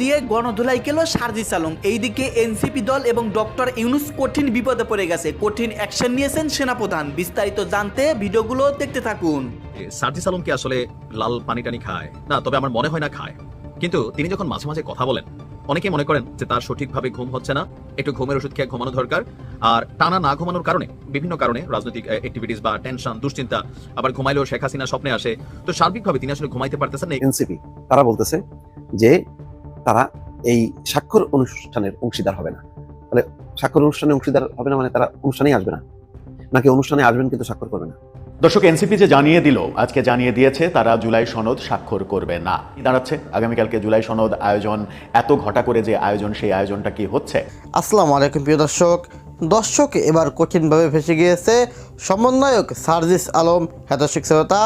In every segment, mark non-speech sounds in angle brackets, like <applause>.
দিয়ে গণধোলাই খেলো সারজিস আলম এইদিকে এনসিপি দল এবং ডক্টর ইউনুস কঠিন বিপদে পড়ে গেছে। কঠিন অ্যাকশন নিয়েছেন সেনাপ্রধান। বিস্তারিত জানতে ভিডিওগুলো দেখতে থাকুন। সার্জিস আলম কি আসলে লাল পানি টানি খায়? না তবে আমার মনে হয় না খায়। কিন্তু তিনি যখন মাঝে মাঝে কথা বলেন অনেকেই মনে করেন যে তার সঠিকভাবে ঘুম হচ্ছে না। একটু ঘুমের ওষুধ খেয়ে ঘুমানো দরকার। আর টানা না ঘুমানোর কারণে বিভিন্ন কারণে রাজনৈতিক অ্যাক্টিভিটিস বা টেনশন দুশ্চিন্তা আবার ঘুমাইলেও শেখ হাসিনা স্বপ্নে আসে। তো সার্বিকভাবে তিনি আসলে ঘুমাইতে পারতেছেন না এনসিপি তারা বলতেছে যে তারা এই স্বাক্ষর অনুষ্ঠানের অংশীদার হবে না। তাহলে স্বাক্ষর অনুষ্ঠানে অংশীদার হবে না মানে তারা অনুষ্ঠানেই আসবে না। নাকি অনুষ্ঠানে আসবেন কিন্তু স্বাক্ষর করবে না। দর্শক এনসিপি যে জানিয়ে দিল আজকে জানিয়ে দিয়েছে তারা জুলাই সনদ স্বাক্ষর করবে না। কি দাঁড়াচ্ছে আগামীকালকে জুলাই সনদ আয়োজন এত ঘটা করে যে আয়োজন সেই আয়োজনটা কি হচ্ছে? আসসালামু আলাইকুম প্রিয় দর্শক। দর্শক এবার কঠিনভাবে ফেসে গিয়েছে সমন্বয়ক সার্জিস আলম হেত শিক্ষকতা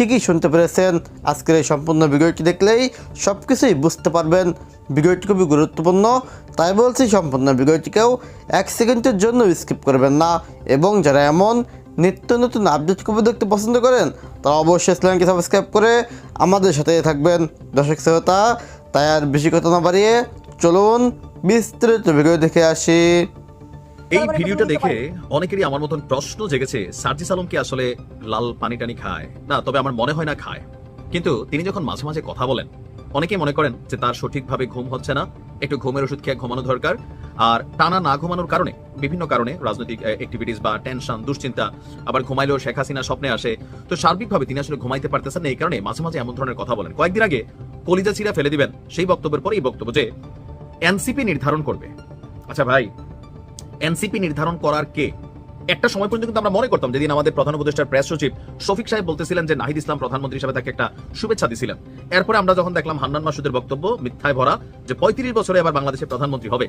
ঠিকই শুনতে পেরেছেন। আজকের এই সম্পূর্ণ ভিডিওটি দেখলেই সব কিছুই বুঝতে পারবেন। ভিডিওটি খুবই গুরুত্বপূর্ণ, তাই বলছি সম্পূর্ণ ভিডিওটিকেও এক সেকেন্ডের জন্য স্কিপ করবেন না। এবং যারা এমন নিত্য নতুন আপডেট খবর দেখতে পছন্দ করেন, তারা অবশ্যই চ্যানেলকে সাবস্ক্রাইব করে আমাদের সাথে থাকবেন। দর্শক শ্রোতা, তাই আর বেশি কথা না বাড়িয়ে চলুন বিস্তারিত ভিডিও দেখে আসি। এই ভিডিওটা দেখে অনেকেরই আমার মতন প্রশ্ন জেগেছে সার্জিস আলম কি আসলে লাল পানি টানি খায়? না তবে আমার মনে হয় না খায়। কিন্তু তিনি যখন মাঝে মাঝে কথা বলেন অনেকেই মনে করেন যে তার সঠিকভাবে ঘুম হচ্ছে না একটু ঘুমের ওষুধ খেয়ে ঘুমানো দরকার আর টানা না ঘুমানোর কারণে বিভিন্ন কারণে রাজনৈতিক অ্যাক্টিভিটিস বা টেনশন দুশ্চিন্তা আবার ঘুমাইলেও শেখ হাসিনা স্বপ্নে আসে তো সার্বিকভাবে তিনি আসলে ঘুমাইতে পারতেছেন না এই কারণে মাঝে মাঝে এমন ধরনের কথা বলেন। কয়েকদিন আগে কলিজা চিরা ফেলে দিবেন সেই বক্তব্যের পরে এই বক্তব্য যে এনসিপি নির্ধারণ করবে। আচ্ছা ভাই এনসিপি নির্ধারণ করার কে? একটা সময় পর্যন্ত কিন্তু আমরা মনে করতাম, যেদিন আমাদের প্রধান উপদেষ্টার প্রেস সচিব শফিক সাহেব বলতেছিলেন যে নাহিদ ইসলাম প্রধানমন্ত্রী হিসেবে তাকে একটা শুভেচ্ছা দিছিলেন। এরপরে আমরা যখন দেখলাম হান্নান মাসুদের বক্তব্য, মিথ্যায় ভরা, যে পঁয়ত্রিশ বছরে এবার বাংলাদেশের প্রধানমন্ত্রী হবে।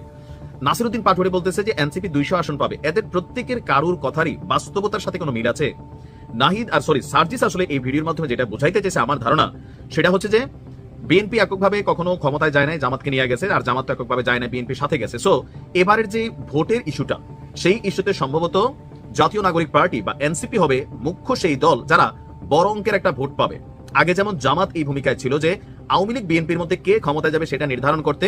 নাসিরুদ্দিন পাটোয়ারি বলতেছে যে এনসিপি দুইশো আসন পাবে। এদের প্রত্যেকের কারুর কথারই বাস্তবতার সাথে কোনো মিল আছে? নাহিদ আর, সরি, সার্জিস আসলে এই ভিডিওর মাধ্যমে যেটা বোঝাইতে চেয়েছে আমার ধারণা, সেটা হচ্ছে যে বিএনপি এককভাবে কখনো ক্ষমতায় যায় নাই, জামাতকে নিয়ে গেছে, আর জামাত তো এককভাবে যায় না বিএনপির সাথে গেছে। সো এবারের যে ভোটের ইস্যুটা, সেই ইস্যুতে সম্ভবত জাতীয় নাগরিক পার্টি বা এনসিপি হবে মুখ্য সেই দল যারা বড় অঙ্কের একটা ভোট পাবে। আগে যেমন জামাত এই ভূমিকায় ছিল যে, আওয়ামী লীগ বিএনপির মধ্যে কে ক্ষমতায় যাবে সেটা নির্ধারণ করতে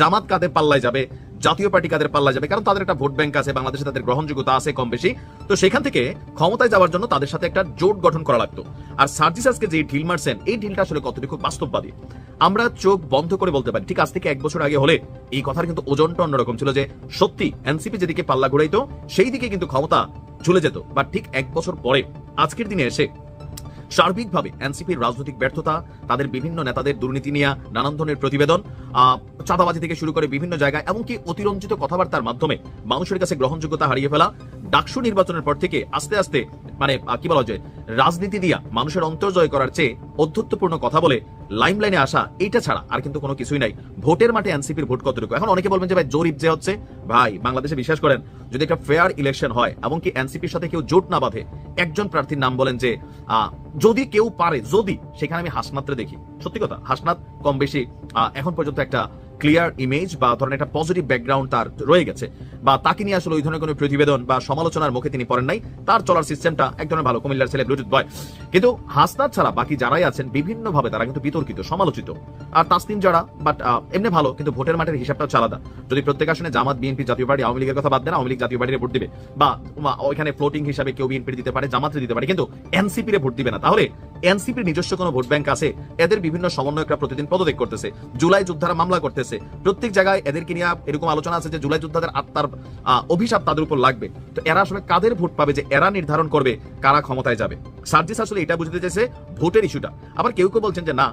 জামাত কাদের পাল্লায় যাবে জাতীয় পার্টি কাদের পাল্লায় যাবে? কারণ তাদের একটা ভোট ব্যাংক আছে, বাংলাদেশে তাদের গ্রহণযোগ্যতা আছে কম বেশি। তো সেখান থেকে ক্ষমতায় যাওয়ার জন্য তাদের সাথে একটা জোট গঠন করা লাগতো। আর সার্জিস আজকে যে ঢিল মারছেন, এই ঢিলটা আসলে কতটুকু বাস্তববাদী? আমরা চোখ বন্ধ করে বলতে পারি, ঠিক আজ থেকে এক বছর আগে হলে এই কথার কিন্তু ওজনটা অন্যরকম ছিল যে, সত্যি এনসিপি যেদিকে পাল্লা ঘুরাইতো সেই দিকে কিন্তু ক্ষমতা ঝুলে যেত। বা ঠিক এক বছর পরে, আজকের দিনে এসে সার্বিকভাবে এনসিপির রাজনৈতিক ব্যর্থতা, তাদের বিভিন্ন নেতাদের দুর্নীতি নিয়ে নানান ধরনের প্রতিবেদন চাঁদাবাজি থেকে শুরু করে বিভিন্ন জায়গায়, এমনকি অতিরঞ্জিত কথাবার্তার মাধ্যমে মানুষের কাছে গ্রহণযোগ্যতা হারিয়ে ফেলা, ডাকসু নির্বাচনের পর থেকে আস্তে আস্তে মানে কি বলা যায়, রাজনীতি দিয়া মানুষের অন্তর্জয় করার চেয়ে অধ্যত্বপূর্ণ কথা বলে লাইম লাইনে আসা, এইটা ছাড়া আর কিন্তু কোনো কিছুই নাই। ভোটের মাঠে এনসিপির ভোট কতটুকু? এখন অনেকে বলবেন যে, ভাই, জরিপ যে হচ্ছে, ভাই, বাংলাদেশে বিশ্বাস করেন, যদি একটা ফেয়ার ইলেকশন হয়, এবং এমনকি এনসিপির সাথে কেউ জোট না বাঁধে, একজন প্রার্থীর নাম বলেন যে যদি কেউ পারে, যদি, সেখানে আমি হাসনাত্রে দেখি। সত্যি কথা, হাসনাত কম বেশি এখন পর্যন্ত একটা ক্লিয়ার ইমেজ বা ধরেন একটা পজিটিভ ব্যাকগ্রাউন্ড তার রয়ে গেছে বা তাকে নিয়ে আসলে ওই ধরনের কোনো প্রতিবেদন বা সমালোচনার মুখে তিনি পড়েন নাই, তার চলার সিস্টেমটা এক ধরনের ভালো। কুমিল্লার ছেলে ব্লুটুথ বয় কিন্তু হাসনাত ছাড়া বাকি যারাই আছেন, বিভিন্নভাবে তারা কিন্তু বিতর্কিত, সমালোচিত। আর তাসনিম যারা বাট এমনি ভালো, কিন্তু ভোটের মাঠের হিসাবটা হচ্ছে আলাদা। যদি প্রত্যেক আসনে জামাত, বিএনপি, জাতীয় পার্টি, আওয়ামী লীগের কথা বাদ দেন, আওয়ামী লীগ জাতীয় পার্টির ভোট দিবে। বা ওইখানে ফ্লোটিং হিসাবে কেউ বিএনপি দিতে পারে জামাতে দিতে পারে, কিন্তু এনসিপি রে ভোট দিবে না। তাহলে এনসিপির নিজস্ব কোনো ভোট ব্যাংক আছে, এদের বিভিন্ন সমন্বয়করা প্রতিদিন পদত্যাগ করতেছে, জুলাই যোদ্ধারা মামলা করতেছে। প্রত্যেক জায়গায় এদেরকে নিয়ে এরকম আলোচনা আছে যে জুলাই যোদ্ধাদের আত্মার অভিশাপ তাদের উপর লাগবে। তো এরা আসলে কাদের ভোট পাবে যে এরা নির্ধারণ করবে কারা ক্ষমতায় যাবে? সার্জিস আসলে এটা বুঝতে চেয়েছে ভোটের ইস্যুটা। আবার কেউ কেউ বলছেন যে না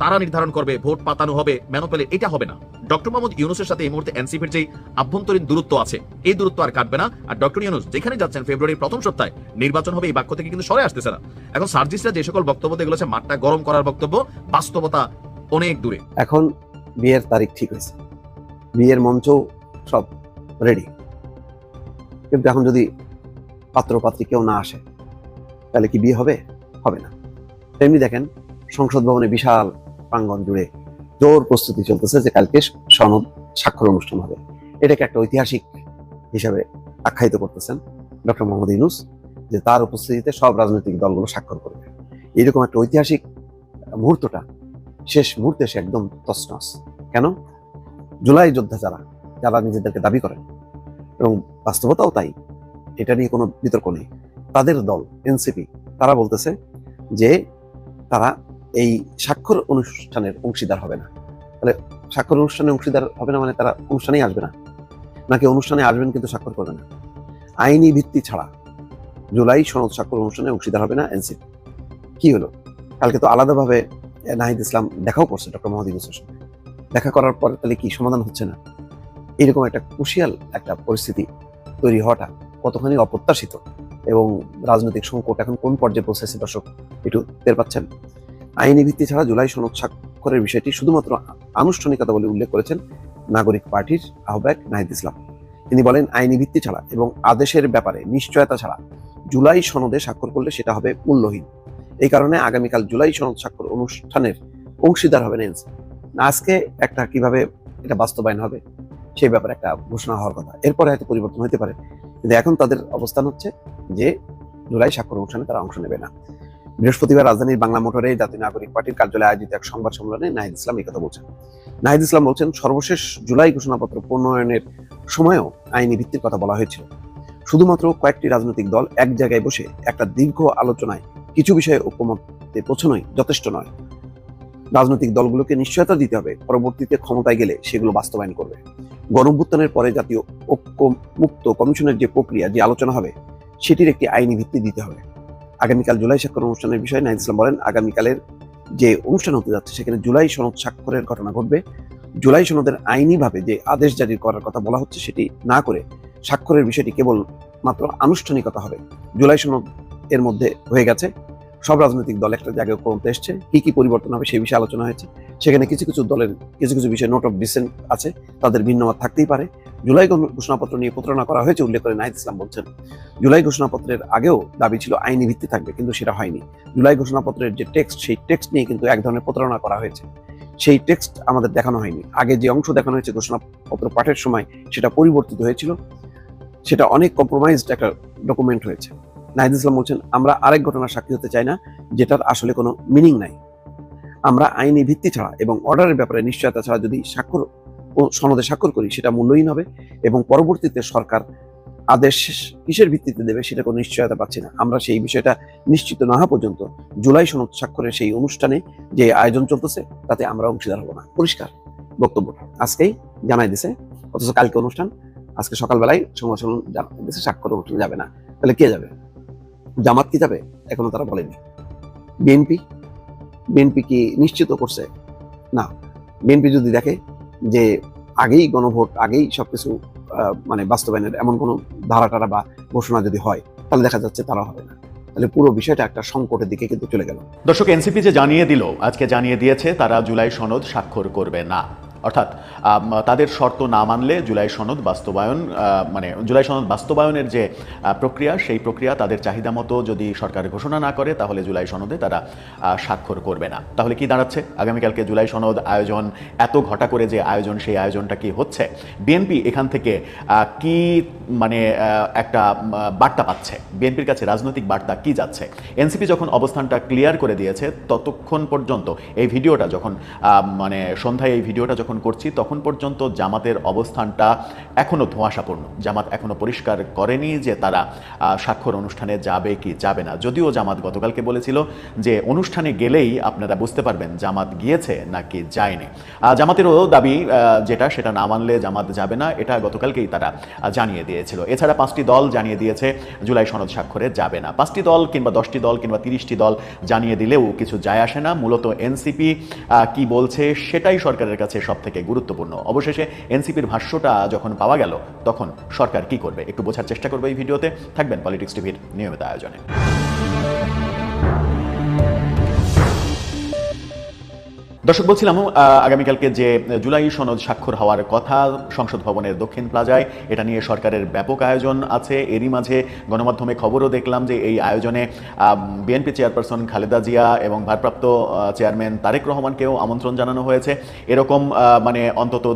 তারা নির্ধারণ করবে, ভোট পাতানো হবে ম্যানোপেলে এটা হবে না। ডক্টর মোহাম্মদ ইউনুসের সাথে এই মুহূর্তে এনসিপির যে আভ্যন্তরীণ দূরত্ব আছে, এই দূরত্ব আর কাটবে না। আর ডক্টর ইউনুস যেখানে যাচ্ছেন, ফেব্রুয়ারির প্রথম সপ্তাহে নির্বাচন হবে, এই বাক্য থেকে কিন্তু সরে আসতেছে না। এখন সার্জিসরা যে সকল বক্তব্য এগুলো হচ্ছে মাঠটা গরম করার বক্তব্য, বাস্তবতা অনেক দূরে। এখন বিয়ের তারিখ ঠিক হয়েছে। বিয়ের মঞ্চ সব রেডি কিন্তু এখন যদি পাত্র পাত্রী কেউ না আসে, তাহলে কি বিয়ে হবে? হবে না। তেমনি দেখেন, সংসদ ভবনে বিশাল প্রাঙ্গণ জুড়ে জোর প্রস্তুতি চলতেছে যে কালকে সনদ স্বাক্ষর অনুষ্ঠান হবে। এটাকে একটা ঐতিহাসিক হিসাবে আখ্যায়িত করতেছেন ডক্টর মোহাম্মদ ইউনুস, যে তার উপস্থিতিতে সব রাজনৈতিক দলগুলো স্বাক্ষর করবে। এইরকম একটা ঐতিহাসিক মুহূর্তটা শেষ মুহূর্তে সে একদম তছনছ। কেন? জুলাই যোদ্ধা যারা যারা নিজেদেরকে দাবি করেন। এবং বাস্তবতাও তাই। এটা নিয়ে কোনো বিতর্ক নেই। তাদের দল, এনসিপি, তারা বলতেছে যে তারা এই স্বাক্ষর অনুষ্ঠানের অংশীদার হবে না। তাহলে স্বাক্ষর অনুষ্ঠানে অংশীদার হবে না মানে তারা অনুষ্ঠানেই আসবে না। নাকি অনুষ্ঠানে আসবেন কিন্তু স্বাক্ষর করবে না। আইনি ভিত্তি ছাড়া জুলাই সনদ স্বাক্ষর অনুষ্ঠানে অংশীদার হবে না এনসিপি। কি হলো? কালকে তো আলাদাভাবে নাহিদ ইসলাম দেখাও করছে ডক্টর মোহাম্মদ ইউনুসের সঙ্গে দেখা করার পর তাহলে কি সমাধান হচ্ছে না? এরকম একটা কুশিয়াল একটা পরিস্থিতি তৈরি হওয়াটা কতখানি অপ্রত্যাশিত এবং রাজনৈতিক সংকট এখন কোন পর্যায়ে পৌঁছেছে দর্শক একটু টের পাচ্ছেন? আইনি ভিত্তি ছাড়া জুলাই সনদ স্বাক্ষরের বিষয়টি শুধুমাত্র আনুষ্ঠানিকতা বলে উল্লেখ করেছেন নাগরিক পার্টির আহ্বায়ক নাহিদ ইসলাম। তিনি বলেন, আইনি ভিত্তি ছাড়া এবং আদেশের ব্যাপারে নিশ্চয়তা ছাড়া জুলাই সনদে স্বাক্ষর করলে সেটা হবে মূল্যহীন। এই কারণে আগামীকাল জুলাই সনদ স্বাক্ষর অনুষ্ঠানের অংশীদার হবেন এনসি। আজকে একটা কীভাবে এটা বাস্তবায়ন হবে, সেই ব্যাপারে একটা ঘোষণা হওয়ার কথা। এরপরে হয়তো পরিবর্তন হতে পারে। কিন্তু এখন তাদের অবস্থান হচ্ছে যে জুলাই স্বাক্ষর অনুষ্ঠানে তারা অংশ নেবে না। বৃহস্পতিবার রাজধানীর বাংলা মোটরে জাতীয় নাগরিক পার্টির কার্যালয়ে আয়োজিত এক সংবাদ সম্মেলনে নাহিদ ইসলাম এই কথা বলছেন। নাহিদ ইসলাম বলছেন, সর্বশেষ জুলাই ঘোষণাপত্র প্রণয়নের সময়ও আইনি ভিত্তির কথা বলা হয়েছিল শুধুমাত্র কয়েকটি রাজনৈতিক দল এক জায়গায় বসে একটা দীর্ঘ আলোচনায় কিছু বিষয়ে ঐক্যমতে পৌঁছানোই যথেষ্ট নয়। রাজনৈতিক দলগুলোকে নিশ্চয়তা দিতে হবে, পরবর্তীতে ক্ষমতায় গেলে সেগুলো বাস্তবায়ন করবে। গণভ্যুত্থানের পরে জাতীয় ঐক্য মুক্ত কমিশনের যে প্রক্রিয়া, যে আলোচনা হবে, সেটির একটি আইনি ভিত্তি দিতে হবে। আগামীকাল জুলাই স্বাক্ষর অনুষ্ঠানের বিষয়ে নাহিদ ইসলাম বলেন, আগামীকালের যে অনুষ্ঠান হতে যাচ্ছে সেখানে জুলাই সনদ স্বাক্ষরের ঘটনা ঘটবে। জুলাই সনদের আইনিভাবে যে আদেশ জারি করার কথা বলা হচ্ছে সেটি না করে স্বাক্ষরের বিষয়টি কেবল মাত্র আনুষ্ঠানিকতা হবে। জুলাই সনদ এর মধ্যে হয়ে গেছে। সব রাজনৈতিক দল একটা জায়গায় করতে এসছে। কি কি পরিবর্তন হবে সেই বিষয়ে আলোচনা হয়েছে। সেখানে কিছু কিছু দলের কিছু কিছু বিষয়ে নোট অফ ডিসেন্ট আছে। তাদের ভিন্ন মত থাকতেই পারে। জুলাই ঘোষণাপত্র নিয়ে প্রতারণা করা হয়েছে, উল্লেখ করে নাহিদ ইসলাম বলছেন। জুলাই ঘোষণাপত্রের আগেও দাবি ছিল, আইনি ভিত্তি থাকবে, কিন্তু সেটা হয়নি। জুলাই ঘোষণাপত্রের যে টেক্সট সেই টেক্সট নিয়ে কিন্তু এক ধরনের প্রতারণা করা হয়েছে। সেই টেক্সট আমাদের দেখানো হয়নি। আগে যে অংশ দেখানো হয়েছে ঘোষণাপত্র পাঠের সময়, সেটা পরিবর্তিত হয়েছিল। সেটা অনেক কম্প্রোমাইজড একটা ডকুমেন্ট হয়েছে। নাহিদ ইসলাম বলছেন, আমরা আরেক ঘটনার সাক্ষী হতে চাই না, যেটার আসলে কোনো মিনিং নাই। আমরা আইনি ভিত্তি ছাড়া এবং অর্ডারের ব্যাপারে নিশ্চয়তা ছাড়া যদি স্বাক্ষর সনদে স্বাক্ষর করি, সেটা মূল্যহীন হবে এবং পরবর্তীতে সরকার আদেশ কিসের ভিত্তিতে দেবে সেটা কোনো নিশ্চয়তা পাচ্ছি না। আমরা সেই বিষয়টা নিশ্চিত না হওয়া পর্যন্ত জুলাই সনদ স্বাক্ষরের সেই অনুষ্ঠানে যে আয়োজন চলতেছে, তাতে আমরা অংশীদার হব না। পরিষ্কার বক্তব্য। আজকেই জানাই দিছে, অথচ কালকে অনুষ্ঠান, আজকে সকালবেলায় সংবাদ জানাই দিছে, স্বাক্ষর অনুষ্ঠান যাবে না। তাহলে কে যাবে? জামাত কি যাবে? এখনও তারা বলেনি। বিএনপি? বিএনপি কি নিশ্চিত করছে? না। বিএনপি যদি দেখে যে আগেই গণভোট আগেই সবকিছু আহ, মানে বাস্তবায়নের এমন কোনো ধারা টারা বা ঘোষণা যদি হয় তাহলে দেখা যাচ্ছে তারা হবে না। তাহলে পুরো বিষয়টা একটা সংকটের দিকে কিন্তু চলে গেল। দর্শক এনসিপি যে জানিয়ে দিল আজকে জানিয়ে দিয়েছে তারা জুলাই সনদ স্বাক্ষর করবে না। অর্থাৎ তাদের শর্ত না মানলে জুলাই সনদ বাস্তবায়ন মানে জুলাই সনদ বাস্তবায়নের যে প্রক্রিয়া, সেই প্রক্রিয়া তাদের চাহিদা মতো যদি সরকার ঘোষণা না করে, তাহলে জুলাই সনদে তারা স্বাক্ষর করবে না। তাহলে কি দাঁড়াচ্ছে? আগামীকালকে জুলাই সনদ আয়োজন, এত ঘটা করে যে আয়োজন, সেই আয়োজনটা কি হচ্ছে? বিএনপি এখান থেকে কি মানে একটা বার্তা পাচ্ছে? বিএনপির কাছে রাজনৈতিক বার্তা কি যাচ্ছে? এনসিপি যখন অবস্থানটা ক্লিয়ার করে দিয়েছে, ততক্ষণ পর্যন্ত এই ভিডিওটা যখন মানে সন্ধ্যায় এই ভিডিওটা যখন করছি, তখন পর্যন্ত জামাতের অবস্থানটা এখনও ধোঁয়াশাপূর্ণ। জামাত এখনও পরিষ্কার করেনি যে তারা স্বাক্ষর অনুষ্ঠানে যাবে কি যাবে না। যদিও জামাত গতকালকে বলেছিল যে অনুষ্ঠানে গেলেই আপনারা বুঝতে পারবেন জামাত গিয়েছে নাকি যায়নি। জামাতেরও দাবি যেটা, সেটা না মানলে জামাত যাবে না, এটা গতকালকেই তারা জানিয়ে দিয়েছিল। এছাড়া পাঁচটি দল জানিয়ে দিয়েছে, জুলাই সনদ স্বাক্ষরে যাবে না। পাঁচটি দল কিংবা দশটি দল কিংবা তিরিশটি দল জানিয়ে দিলেও কিছু যায় আসে না। মূলত এনসিপি কি বলছে সেটাই সরকারের কাছে সব থেকে গুরুত্বপূর্ণ। অবশেষে এনসিপির ভাষ্যটা যখন পাওয়া গেল, তখন সরকার কি করবে? একটু বোঝার চেষ্টা করবে এই ভিডিওতে। থাকবেন পলিটিক্স টিভির নিয়মিত আয়োজনে। দর্শক, বলছিলাম আগামীকালকে যে জুলাই সনদ স্বাক্ষর হওয়ার কথা, সংসদ ভবনের দক্ষিণ প্লাজায়, এটা নিয়ে সরকারের ব্যাপক আয়োজন আছে। এরই মাঝে গণমাধ্যমে খবরও দেখলাম যে এই আয়োজনে বিএনপি চেয়ারপারসন খালেদা জিয়া এবং ভারপ্রাপ্ত চেয়ারম্যান তারেক রহমানকেও আমন্ত্রণ জানানো হয়েছে। এরকম মানে অন্তত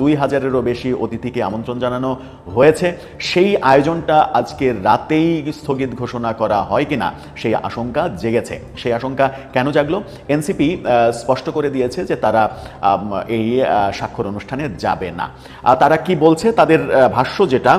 দুই হাজারেরও বেশি অতিথিকে আমন্ত্রণ জানানো হয়েছে। সেই আয়োজনটা আজকে রাতেই স্থগিত ঘোষণা করা হয় কিনা, সেই আশঙ্কা জেগেছে। সেই আশঙ্কা কেন জাগলো? এনসিপি স্পষ্ট করে করে দিয়েছে যে তারা এই স্বাক্ষর অনুষ্ঠানে যাবে না। তারা কি বলছে? তাদের ভাষ্য যেটা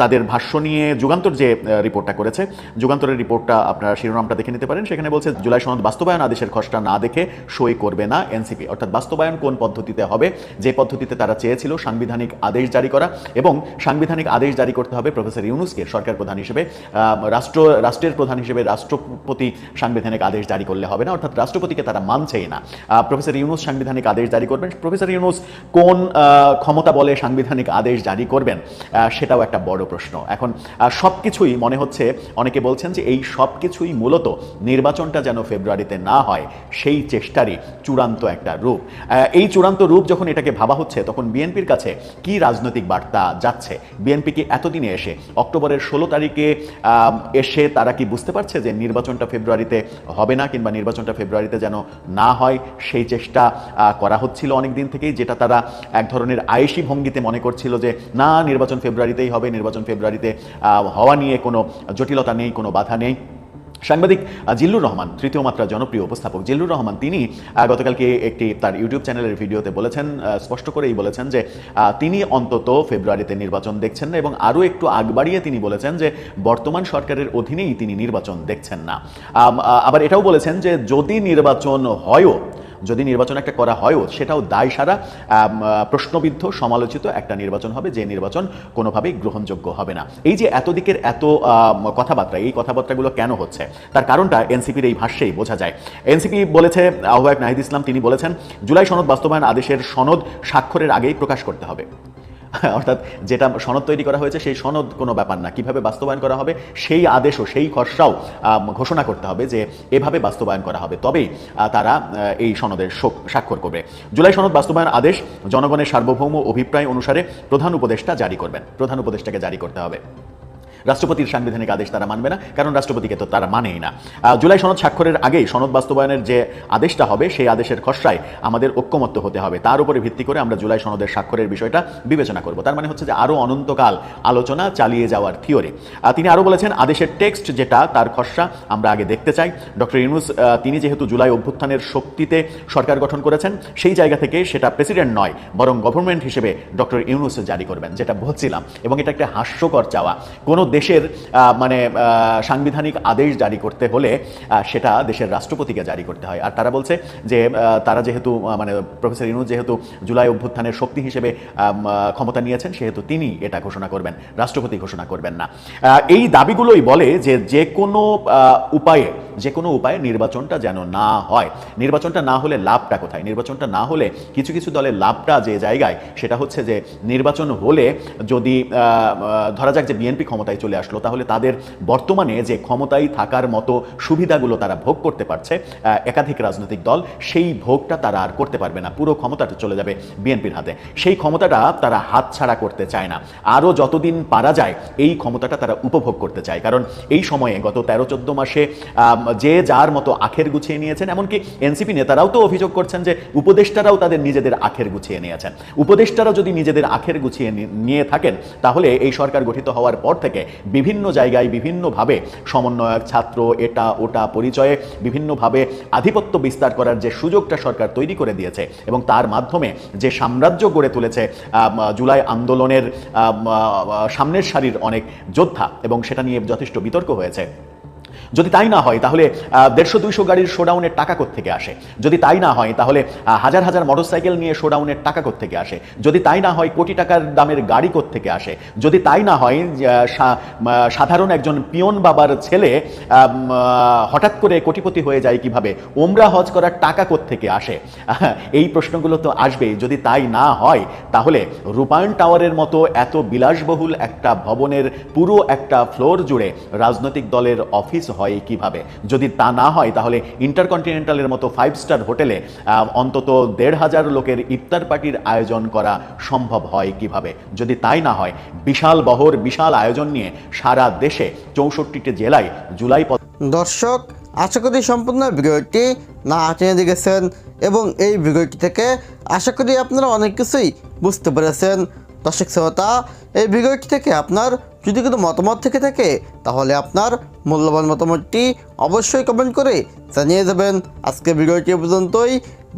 তাদের ভাষ্য নিয়ে যুগান্তর যে রিপোর্টটা করেছে, যুগান্তরের রিপোর্টটা আপনারা শিরোনামটা দেখে নিতে পারেন। সেখানে বলছে, জুলাই সনদ বাস্তবায়ন আদেশের খসড়া না দেখে সই করবে না এনসিপি। অর্থাৎ বাস্তবায়ন কোন পদ্ধতিতে হবে? যে পদ্ধতিতে তারা চেয়েছিল সাংবিধানিক আদেশ জারি করা এবং সাংবিধানিক আদেশ জারি করতে হবে প্রফেসর ইউনুসকে, সরকার প্রধান হিসেবে। রাষ্ট্র, রাষ্ট্রের প্রধান হিসেবে রাষ্ট্রপতি সাংবিধানিক আদেশ জারি করলে হবে না। অর্থাৎ রাষ্ট্রপতিকে তারা মানছেই না। প্রফেসর ইউনুস সাংবিধানিক আদেশ জারি করবেন। প্রফেসর ইউনুস কোন ক্ষমতা বলে সাংবিধানিক আদেশ জারি করবেন? সেটাও একটা বড় প্রশ্ন। এখন সব কিছুই মনে হচ্ছে, অনেকে বলছেন যে এই সব কিছুই মূলত নির্বাচনটা যেন ফেব্রুয়ারিতে না হয়, সেই চেষ্টারই চূড়ান্ত একটা রূপ। এই চূড়ান্ত রূপ যখন এটাকে ভাবা হচ্ছে, তখন বিএনপির কাছে কি রাজনৈতিক বার্তা যাচ্ছে? বিএনপি কি এতদিনে এসে, অক্টোবরের ষোলো তারিখে এসে তারা কি বুঝতে পারছে যে নির্বাচনটা ফেব্রুয়ারিতে হবে না, কিংবা নির্বাচনটা ফেব্রুয়ারিতে যেন না হয় সেই চেষ্টা করা হচ্ছিল অনেক দিন থেকেই, যেটা তারা এক ধরনের আয়েসি ভঙ্গিতে মনে করছিল যে, না, নির্বাচন ফেব্রুয়ারিতেই হবে, নির্বাচন ফেব্রুয়ারিতে হওয়া নিয়ে কোনো জটিলতা নেই, কোনো বাধা নেই। সাংবাদিক জিল্লুর রহমান, তৃতীয় মাত্রা জনপ্রিয় উপস্থাপক জিল্লুর রহমান, তিনি গতকালকে একটি তার ইউটিউব চ্যানেলের ভিডিওতে বলেছেন স্পষ্ট করেই বলেছেন যে তিনি অন্তত ফেব্রুয়ারিতে নির্বাচন দেখছেন না এবং আরও একটু আগ বাড়িয়ে তিনি বলেছেন যে, বর্তমান সরকারের অধীনেই তিনি নির্বাচন দেখছেন না। আবার এটাও বলেছেন যে, যদি নির্বাচন হয়ও যদি নির্বাচন একটা করা হয়ও, সেটাও দায় সারা প্রশ্নবিদ্ধ, সমালোচিত একটা নির্বাচন হবে, যে নির্বাচন কোনোভাবেই গ্রহণযোগ্য হবে না। এই যে এত দিকের এত কথাবার্তা, এই কথাবার্তাগুলো কেন হচ্ছে? তার কারণটা এনসিপির এই ভাষ্যেই বোঝা যায়। এনসিপি বলেছে, আহ্বায়ক নাহিদ ইসলাম, তিনি বলেছেন, জুলাই সনদ বাস্তবায়ন আদেশের সনদ স্বাক্ষরের আগেই প্রকাশ করতে হবে। <laughs> অর্থাৎ যেটা সনদ তৈরি করা হয়েছে সেই সনদ কোনো ব্যাপার না। কীভাবে বাস্তবায়ন করা হবে সেই আদেশও সেই খসড়াও আম, ঘোষণা করতে হবে যে এভাবে বাস্তবায়ন করা হবে। তবেই তারা এই সনদের স্বাক্ষর করবে। জুলাই সনদ বাস্তবায়ন আদেশ জনগণের সার্বভৌম অভিপ্রায় অনুসারে প্রধান উপদেষ্টা জারি করবেন। প্রধান উপদেষ্টাকে জারি করতে হবে। রাষ্ট্রপতির সাংবিধানিক আদেশ তারা মানবে না, কারণ রাষ্ট্রপতিকে তো তারা মানেই না। জুলাই সনদ স্বাক্ষরের আগেই সনদ বাস্তবায়নের যে আদেশটা হবে, সেই আদেশের খসড়ায় আমাদের ঐক্যমত্য হতে হবে। তার উপরে ভিত্তি করে আমরা জুলাই সনদের স্বাক্ষরের বিষয়টা বিবেচনা করব। তার মানে হচ্ছে যে আরও অনন্তকাল আলোচনা চালিয়ে যাওয়ার থিওরি। তিনি আরও বলেছেন, আদেশের টেক্সট যেটা, তার খসড়া আমরা আগে দেখতে চাই। ডক্টর ইউনুস তিনি যেহেতু জুলাই অভ্যুত্থানের শক্তিতে সরকার গঠন করেছেন, সেই জায়গা থেকে সেটা প্রেসিডেন্ট নয়, বরং গভর্নমেন্ট হিসেবে ডক্টর ইউনুস জারি করবেন, যেটা বলছিলাম। এবং এটা একটা হাস্যকর চাওয়া। কোনো দেশের মানে সাংবিধানিক আদেশ জারি করতে হলে সেটা দেশের রাষ্ট্রপতিকে জারি করতে হয়। আর তারা বলছে যে তারা যেহেতু মানে প্রফেসর ইনু যেহেতু জুলাই অভ্যুত্থানের শক্তি হিসেবে ক্ষমতা নিয়েছেন, সেহেতু তিনি এটা ঘোষণা করবেন, রাষ্ট্রপতি ঘোষণা করবেন না। এই দাবিগুলোই বলে যে যে কোনো উপায়ে যে কোনো উপায়ে নির্বাচনটা যেন না হয়। নির্বাচনটা না হলে লাভটা কোথায়? নির্বাচনটা না হলে কিছু কিছু দলের লাভটা যে জায়গায়, সেটা হচ্ছে যে নির্বাচন হলে যদি ধরা যাক যে বিএনপি ক্ষমতায় চলে আসলো, তাহলে তাদের বর্তমানে যে ক্ষমতায় থাকার মতো সুবিধাগুলো তারা ভোগ করতে পারছে একাধিক রাজনৈতিক দল, সেই ভোগটা তারা আর করতে পারবে না। পুরো ক্ষমতাটা চলে যাবে বিএনপির হাতে। সেই ক্ষমতাটা তারা হাতছাড়া করতে চায় না। আরও যতদিন পারা যায়, এই ক্ষমতাটা তারা উপভোগ করতে চায়। কারণ এই সময়ে গত তেরো চোদ্দ মাসে যে যার মতো আখের গুছিয়ে নিয়েছেন, এমনকি এনসিপি নেতারাও তো অভিযোগ করছেন যে উপদেষ্টারাও তাদের নিজেদের আখের গুছিয়ে নিয়েছেন। উপদেষ্টারা যদি নিজেদের আখের গুছিয়ে নিয়ে থাকেন, তাহলে এই সরকার গঠিত হওয়ার পর থেকে বিভিন্ন জায়গায় বিভিন্নভাবে সমন্বয়ক, ছাত্র, এটা, ওটা পরিচয়ে বিভিন্নভাবে আধিপত্য বিস্তার করার যে সুযোগটা সরকার তৈরি করে দিয়েছে এবং তার মাধ্যমে যে সাম্রাজ্য গড়ে তুলেছে জুলাই আন্দোলনের সামনের সারির অনেক যোদ্ধা এবং সেটা নিয়ে যথেষ্ট বিতর্ক হয়েছে। যদি তাই না হয়, তাহলে দেড়শো দুইশো গাড়ির শোডাউনের টাকা থেকে আসে? যদি তাই না হয়, তাহলে হাজার হাজার মোটরসাইকেল নিয়ে শোডাউনের টাকা থেকে আসে? যদি তাই না হয়, কোটি টাকার দামের গাড়ি থেকে আসে? যদি তাই না হয় সাধারণ একজন পিয়ন বাবার ছেলে হঠাৎ করে কোটিপতি হয়ে যায় কীভাবে? ওমরা হজ করার টাকা থেকে আসে? এই প্রশ্নগুলো তো আসবেই। যদি তাই না হয়, তাহলে, রূপায়ণ টাওয়ারের মতো এত বিলাসবহুল একটা ভবনের পুরো একটা ফ্লোর জুড়ে রাজনৈতিক দলের অফিস হয় কীভাবে? যদি তা না হয়, তাহলে ইন্টারকন্টিনেন্টালের মতো ফাইভ স্টার হোটেলে অন্তত দেড় হাজার লোকের ইফতার পার্টির আয়োজন করা সম্ভব হয় কীভাবে? যদি তাই না হয়, বিশাল বহর, বিশাল আয়োজন নিয়ে সারা দেশে চৌষট্টিটি জেলায় জুলাই দর্শক, আশা করি সম্পূর্ণ ভিডিওটি না টেনে দেখেছেন এবং এই ভিডিওটি থেকে আশা করি আপনারা অনেক কিছুই বুঝতে পেরেছেন। দর্শক শ্রোতা এই ভিডিওটি থেকে আপনার যদি কোনো মতামত থেকে থাকে, তাহলে আপনার মূল্যবান মতামতটি অবশ্যই কমেন্ট করে জানিয়ে দেবেন। আজকে ভিডিওটি পর্যন্তই।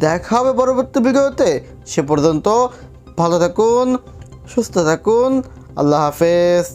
দেখা হবে পরবর্তী ভিডিওতে। সে পর্যন্ত ভালো থাকুন, সুস্থ থাকুন। আল্লাহ হাফেজ।